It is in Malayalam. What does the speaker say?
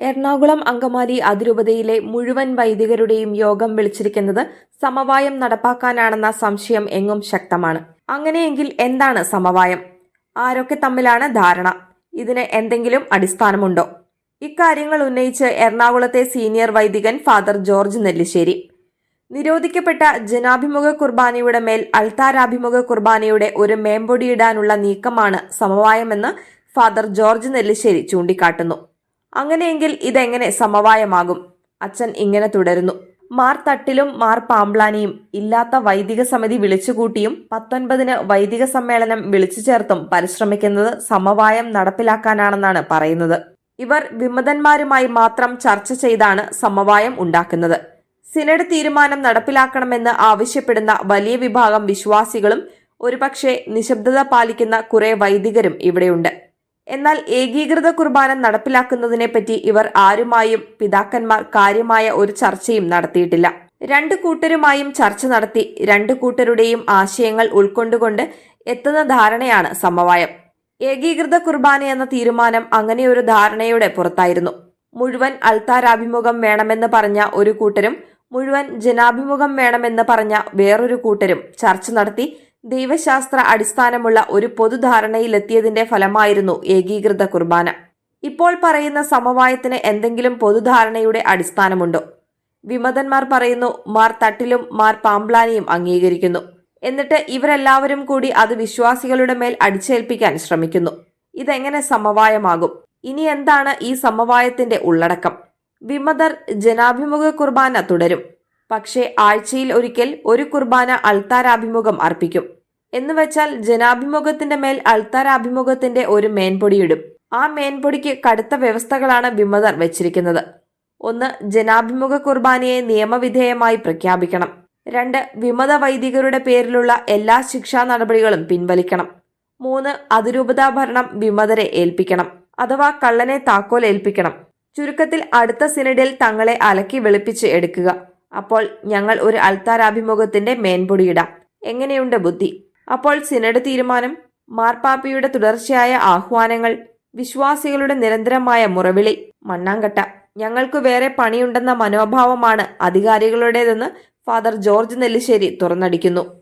എറണാകുളം അങ്കമാലി അതിരൂപതയിലെ മുഴുവൻ വൈദികരുടെയും യോഗം വിളിച്ചിരിക്കുന്നത് സമവായം നടപ്പാക്കാനാണെന്ന സംശയം എങ്ങും ശക്തമാണ്. അങ്ങനെയെങ്കിൽ എന്താണ് സമവായം? ആരൊക്കെ തമ്മിലാണ് ധാരണ? ഇതിന് എന്തെങ്കിലും അടിസ്ഥാനമുണ്ടോ? ഇക്കാര്യങ്ങൾ ഉന്നയിച്ച് എറണാകുളത്തെ സീനിയർ വൈദികൻ ഫാദർ ജോർജ് നെല്ലിശ്ശേരി. നിരോധിക്കപ്പെട്ട ജനാഭിമുഖ കുർബാനയുടെ മേൽ അൾത്താരാഭിമുഖ കുർബാനയുടെ ഒരു മേമ്പൊടിയിടാനുള്ള നീക്കമാണ് സമവായമെന്ന് ഫാദർ ജോർജ് നെല്ലിശ്ശേരി ചൂണ്ടിക്കാട്ടുന്നു. അങ്ങനെയെങ്കിൽ ഇതെങ്ങനെ സമവായമാകും? അച്ഛൻ ഇങ്ങനെ തുടരുന്നു. മാർ തട്ടിലും മാർ പാമ്പ്ലാനിയും ഇല്ലാത്ത വൈദിക സമിതി വിളിച്ചുകൂട്ടിയും പത്തൊൻപതിന് വൈദിക സമ്മേളനം വിളിച്ചു ചേർത്തും പരിശ്രമിക്കുന്നത് സമവായം നടപ്പിലാക്കാനാണെന്നാണ് പറയുന്നത്. ഇവർ വിമതന്മാരുമായി മാത്രം ചർച്ച ചെയ്താണ് സമവായം ഉണ്ടാക്കുന്നത്. സിനഡ് തീരുമാനം നടപ്പിലാക്കണമെന്ന് ആവശ്യപ്പെടുന്ന വലിയ വിഭാഗം വിശ്വാസികളും ഒരുപക്ഷെ നിശബ്ദത പാലിക്കുന്ന കുറെ വൈദികരും ഇവിടെയുണ്ട്. എന്നാൽ ഏകീകൃത കുർബാന നടപ്പിലാക്കുന്നതിനെപ്പറ്റി ഇവർ ആരുമായും പിതാക്കന്മാർ കാര്യമായ ഒരു ചർച്ചയും നടത്തിയിട്ടില്ല. രണ്ടു കൂട്ടരുമായും ചർച്ച നടത്തി രണ്ടു കൂട്ടരുടെയും ആശയങ്ങൾ ഉൾക്കൊണ്ടുകൊണ്ട് എത്തുന്ന ധാരണയാണ് സമവായം. ഏകീകൃത കുർബാന എന്ന തീരുമാനം അങ്ങനെയൊരു ധാരണയുടെ പുറത്തായിരുന്നു. മുഴുവൻ അൾത്താരാഭിമുഖം വേണമെന്ന് പറഞ്ഞ ഒരു കൂട്ടരും മുഴുവൻ ജനാഭിമുഖം വേണമെന്ന് പറഞ്ഞ വേറൊരു കൂട്ടരും ചർച്ച നടത്തി ദൈവശാസ്ത്ര അടിസ്ഥാനമുള്ള ഒരു പൊതുധാരണയിലെത്തിയതിന്റെ ഫലമായിരുന്നു ഏകീകൃത കുർബാന. ഇപ്പോൾ പറയുന്ന സമവായത്തിന് എന്തെങ്കിലും പൊതുധാരണയുടെ അടിസ്ഥാനമുണ്ടോ? വിമതന്മാർ പറയുന്നു മാർ തട്ടിലും മാർ പാമ്പ്ലാനിയും അംഗീകരിക്കുന്നു. എന്നിട്ട് ഇവരെല്ലാവരും കൂടി അത് വിശ്വാസികളുടെ മേൽ അടിച്ചേൽപ്പിക്കാൻ ശ്രമിക്കുന്നു. ഇതെങ്ങനെ സമവായമാകും? ഇനി എന്താണ് ഈ സമവായത്തിന്റെ ഉള്ളടക്കം? വിമതർ ജനാഭിമുഖ കുർബാന തുടരും. പക്ഷേ ആഴ്ചയിൽ ഒരിക്കൽ ഒരു കുർബാന അൾത്താരാഭിമുഖം അർപ്പിക്കും. എന്നുവെച്ചാൽ ജനാഭിമുഖത്തിന്റെ മേൽ അൾത്താരാഭിമുഖത്തിന്റെ ഒരു മേൻപൊടിയിടും. ആ മേൻപൊടിക്ക് കടുത്ത വ്യവസ്ഥകളാണ് വിമതർ വെച്ചിരിക്കുന്നത്. ഒന്ന് ജനാഭിമുഖ കുർബാനയെ നിയമവിധേയമായി പ്രഖ്യാപിക്കണം. രണ്ട് വിമത വൈദികരുടെ പേരിലുള്ള എല്ലാ ശിക്ഷാ നടപടികളും പിൻവലിക്കണം. മൂന്ന് അതിരൂപതാഭരണം വിമതരെ ഏൽപ്പിക്കണം അഥവാ കള്ളനെ താക്കോൽ ഏൽപ്പിക്കണം. ചുരുക്കത്തിൽ അടുത്ത സിനഡിൽ തങ്ങളെ അലക്കി വെളുപ്പിച്ച് എടുക്കുക. അപ്പോൾ ഞങ്ങൾ ഒരു അൽത്താരാഭിമുഖത്തിന്റെ മേൻപൊടിയിടാം എങ്ങനെയുണ്ട് ബുദ്ധി? അപ്പോൾ സിനഡ് തീരുമാനം മാർപ്പാപ്പയുടെ തുടർച്ചയായ ആഹ്വാനങ്ങൾ വിശ്വാസികളുടെ നിരന്തരമായ മുറവിളി മണ്ണാങ്കട്ട. ഞങ്ങൾക്ക് വേറെ പണിയുണ്ടെന്ന മനോഭാവമാണ് അധികാരികളുടേതെന്ന് ഫാദർ ജോർജ് നെല്ലിശ്ശേരി തുറന്നടിക്കുന്നു.